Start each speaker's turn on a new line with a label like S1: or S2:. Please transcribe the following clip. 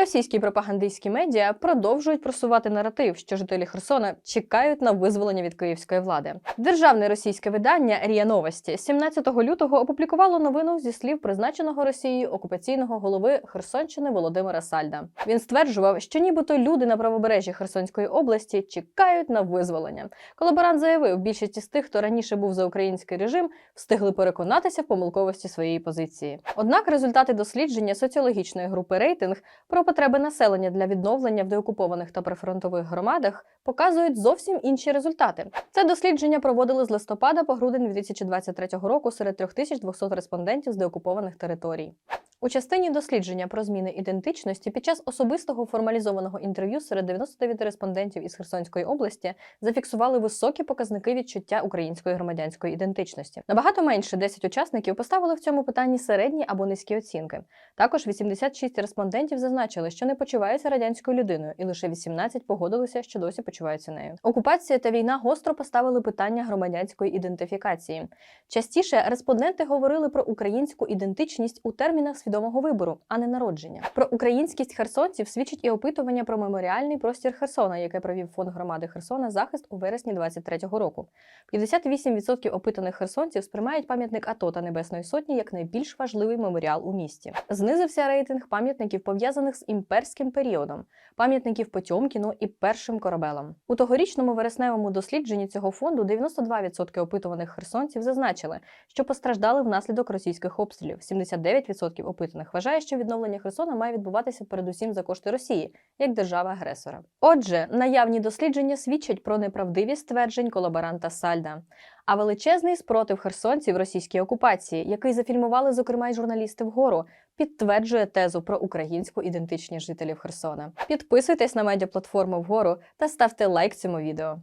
S1: Російські пропагандистські медіа продовжують просувати наратив, що жителі Херсона чекають на визволення від київської влади. Державне російське видання Рія Новості 17 лютого опублікувало новину зі слів призначеного Росією окупаційного голови Херсонщини Володимира Сальда. Він стверджував, що нібито люди на правобережжі Херсонської області чекають на визволення. Колаборант заявив, більшість із тих, хто раніше був за український режим, встигли переконатися в помилковості своєї позиції. Однак результати дослідження соціологічної групи рейтинг про потреби населення для відновлення в деокупованих та прифронтових громадах показують зовсім інші результати. Це дослідження проводили з листопада по грудень 2023 року серед 3200 респондентів з деокупованих територій. У частині дослідження про зміни ідентичності під час особистого формалізованого інтерв'ю серед 99 респондентів із Херсонської області зафіксували високі показники відчуття української громадянської ідентичності. Набагато менше 10 учасників поставили в цьому питанні середні або низькі оцінки. Також 86 респондентів зазначили, що не почуваються радянською людиною, і лише 18 погодилися, що досі почуваються нею. Окупація та війна гостро поставили питання громадянської ідентифікації. Частіше респонденти говорили про українську ідентичність у термінах свідомого вибору, а не народження. Про українськість херсонців свідчить і опитування про меморіальний простір Херсона, яке провів фонд громади Херсона захист у вересні 23-го року. 58% опитаних херсонців сприймають пам'ятник АТО та Небесної Сотні як найбільш важливий меморіал у місті. Знизився рейтинг пам'ятників пов'язаних з імперським періодом, пам'ятників Потьомкіну і першим корабелем. У тогорічному вересневому дослідженні цього фонду 92% опитуваних херсонців зазначили, що постраждали внаслідок російських обстрілів. 79% опитаних вважає, що відновлення Херсона має відбуватися передусім за кошти Росії як держави-агресора. Отже, наявні дослідження свідчать про неправдивість тверджень колаборанта Сальда. А величезний спротив херсонців російській окупації, який зафільмували, зокрема, й журналісти вгору, підтверджує тезу про українську ідентичність жителів Херсона. Підписуйтесь на медіаплатформу вгору та ставте лайк цьому відео.